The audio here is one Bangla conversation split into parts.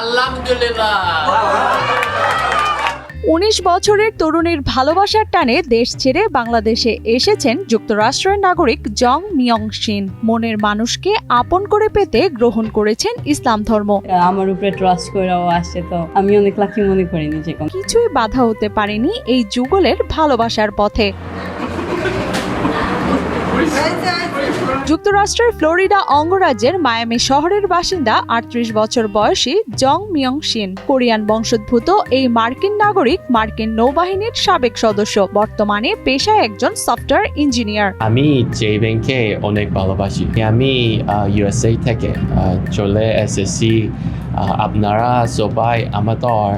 আলহামদুলিল্লাহ। উনিশ বছরের তরুণীর ভালোবাসার টানে দেশ ছেড়ে বাংলাদেশে এসেছেন যুক্তরাষ্ট্রের নাগরিক জং মিয়ং শিন। মনের মানুষকে আপন করে পেতে গ্রহণ করেছেন ইসলাম ধর্ম। আমার উপরে ট্রাস্ট করেও আসছে তো। আমি অনেক লাকি মনে করি নিজেকে কিছুই বাধা হতে পারেনি এই যুগলের ভালোবাসার পথে। যুক্তরাষ্ট্রের ফ্লোরিডা অঙ্গরাজ্যের মায়ামি শহরের বাসিন্দা আটত্রিশ বছর বয়সী জং মিয়ং শিন কোরিয়ান বংশোদ্ভূত এই মার্কিন নাগরিক মার্কিন নৌবাহিনীর সাবেক সদস্য, বর্তমানে পেশায় একজন সফটওয়্যার ইঞ্জিনিয়ার। আমি যে ব্যাংকে অনেক ভালোবাসি, আমি ইউএসএ থেকে চলে এসেছি আপনারা সবাই আমাদের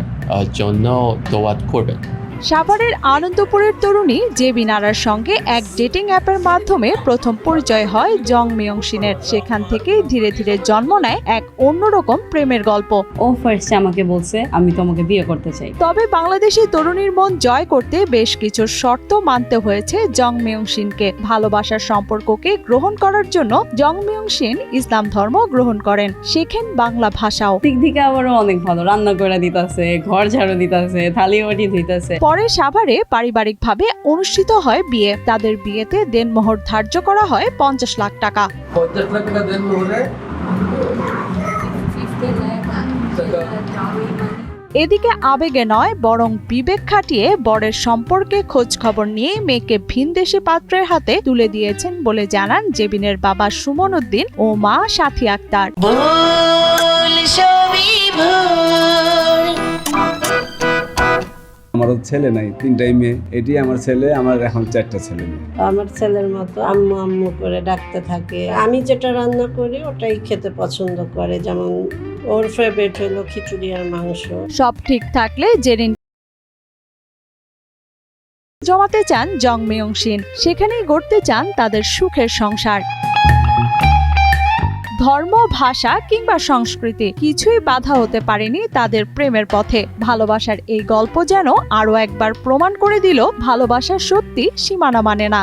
জন্য দোয়া করবেন। সাভারের আনন্দপুরের তরুণী জেবিনারার সঙ্গে এক ডেটিং অ্যাপের মাধ্যমে প্রথম পরিচয় হয় জং মিয়ং শিনের সেখান থেকেই ধীরে ধীরে জন্ম নেয় এক অন্যরকম প্রেমের গল্প। ও ফার্স্টে আমাকে বলছে আমি তোমাকে বিয়ে করতে চাই। তবে বাংলাদেশি তরুণীর মন জয় করতে বেশ কিছু শর্ত মানতে হয়েছে জং মিয়ং শিনকে ভালোবাসার সম্পর্ককে গ্রহণ করার জন্য জং মিয়ং শিন ইসলাম ধর্ম গ্রহণ করেন। শেখেন বাংলা ভাষাও। দিক থেকে আবারও অনেক ভালো। রান্না করে দিতেছে ঘর ঝাড়ু দিতেছে থালি বাটি ধুইতেছে পরে সাভারে পারিবারিকভাবে অনুষ্ঠিত হয় বিয়ে। তাদের বিয়েতে দেনমোহর ধার্য করা হয় পঞ্চাশ লাখ টাকা। পঞ্চাশ লাখ টাকা দেন এদিকে আবেগে নয় বরং বিবেক খাটিয়ে বরের সম্পর্কে খোঁজ খবর নিয়ে মেয়েকে ভিনদেশি পাত্রের হাতে তুলে দিয়েছেন বলে জানান জেবিনের বাবা সুমন উদ্দিন ও মা সাথী আক্তার। আমারও ছেলে নাই তিনটাই মেয়ে। এটি আমার ছেলে আমার এখন চারটা ছেলে মেয়ে। আমার ছেলের মতো আম্মু আম্মু করে ডাকতে থাকে। আমি যেটা রান্না করি ওটাই খেতে পছন্দ করে। যেমন ওর ফেভারিট হলো খিচুড়ি আর মাংস। সব ঠিক থাকলে জেরিন জমাতে চান জং মিয়ং সেখানেই গড়তে চান তাদের সুখের সংসার। ধর্ম, ভাষা কিংবা সংস্কৃতি কিছুই বাধা হতে পারেনি তাদের প্রেমের পথে। ভালোবাসার এই গল্প যেন আরও একবার প্রমাণ করে দিল, ভালোবাসা সত্যি সীমানা মানে না।